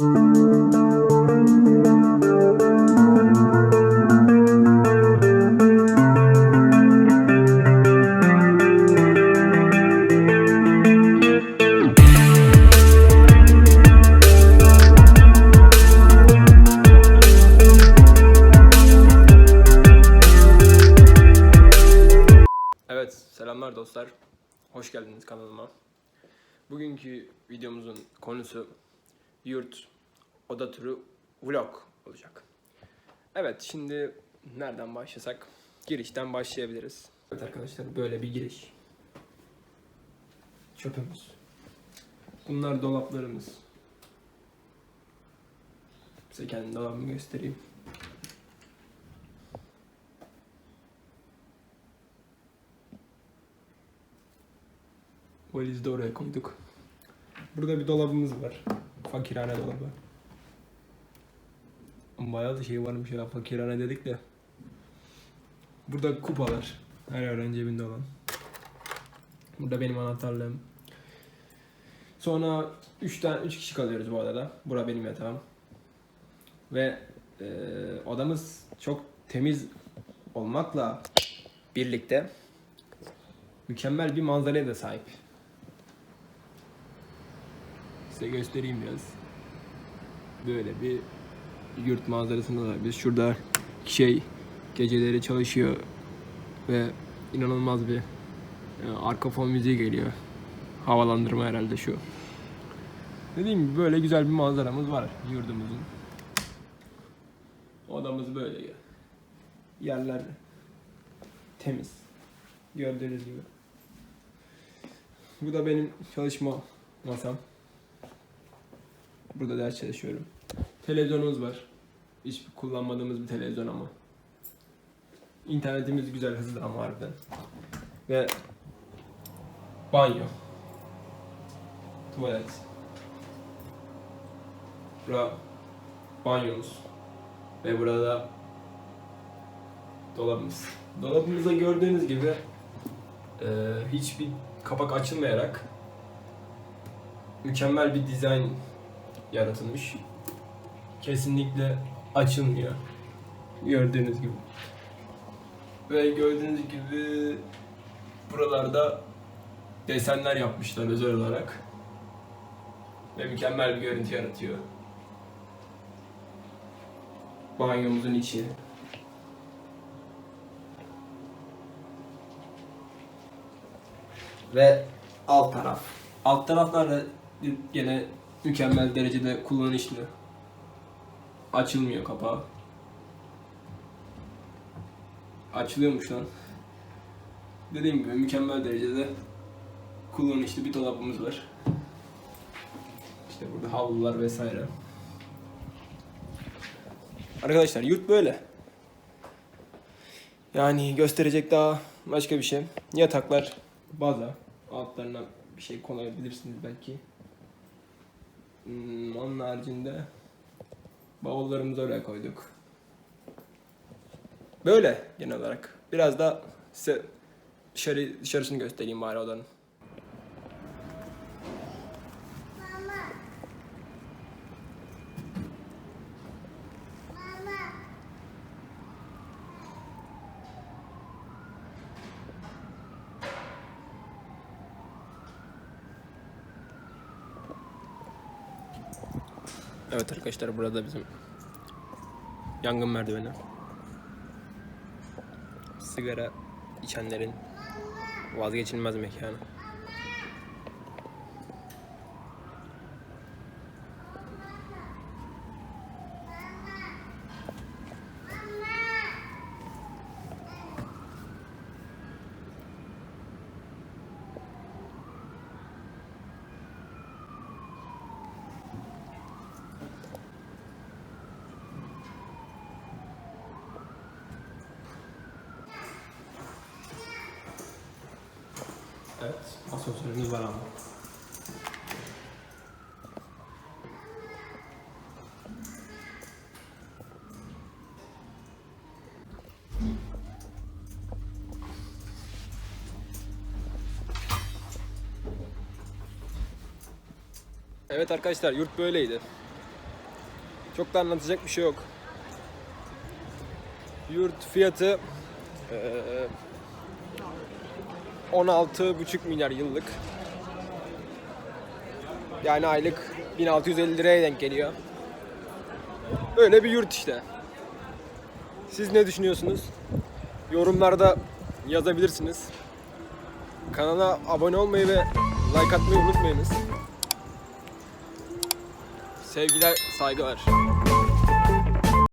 Evet, selamlar dostlar. Hoş geldiniz kanalıma. Bugünkü videomuzun konusu yurt oda turu vlog olacak. Evet, şimdi nereden başlasak? Girişten başlayabiliriz. Evet arkadaşlar, böyle bir giriş. Çöpümüz. Bunlar dolaplarımız. Size kendi dolabımı göstereyim. Valizi de oraya koyduk. Burada bir dolabımız var. Fakirhane dolabı. Bayağı da şey varmış ya fakirhane dedik de. Burada kupalar. Her öğrenci evinde olan. Burada benim anahtarlığım. Sonra 3 tane 3 kişi kalıyoruz bu odada. Bura benim yatağım. Ve e, odamız çok temiz olmakla birlikte mükemmel bir manzaraya da sahip. Size göstereyim biraz. Böyle bir yurt manzarasında var. Biz şurada şey geceleri çalışıyor ve inanılmaz bir e, arka fon müziği geliyor. Havalandırma herhalde şu. Dediğim gibi böyle güzel bir manzaramız var yurdumuzun. Odamız böyle. Yerler temiz. Gördüğünüz gibi. Bu da benim çalışma masam. Burada ders çalışıyorum. Televizyonumuz var. Hiç kullanmadığımız bir televizyon ama. İnternetimiz güzel, hızlı ama harbiden. Ve banyo. Tuvalet. Bura banyomuz. Ve burada dolabımız. Dolabımızda gördüğünüz gibi eee, hiçbir kapak açılmayarak mükemmel bir dizayn yaratılmış. Kesinlikle açılmıyor. Gördüğünüz gibi. Ve gördüğünüz gibi buralarda desenler yapmışlar özel olarak. Ve mükemmel bir görüntü yaratıyor. Banyomuzun içi. Ve alt taraf. Alt taraflar da gene mükemmel derecede kullanışlı. Açılmıyor kapağı. Açılıyormuş lan. Dediğim gibi mükemmel derecede kullanışlı bir dolabımız var. İşte burada havlular vesaire. Arkadaşlar yurt böyle. Yani gösterecek daha başka bir şey. Yataklar baza. Altlarına bir şey koyabilirsiniz belki. Hmm, onun haricinde bavullarımızı oraya koyduk. Böyle genel olarak. Biraz da size dışarı, dışarısını göstereyim bari odanın. Evet arkadaşlar burada bizim yangın merdiveni. Sigara içenlerin vazgeçilmez mekanı. Evet, asansörümüz var ama. Evet arkadaşlar yurt böyleydi. Çok da anlatacak bir şey yok. Yurt fiyatı eee 16,5 milyar yıllık. Yani aylık 1650 liraya denk geliyor. Böyle bir yurt işte. Siz ne düşünüyorsunuz? Yorumlarda yazabilirsiniz. Kanala abone olmayı ve like atmayı unutmayınız. Sevgiler, saygılar.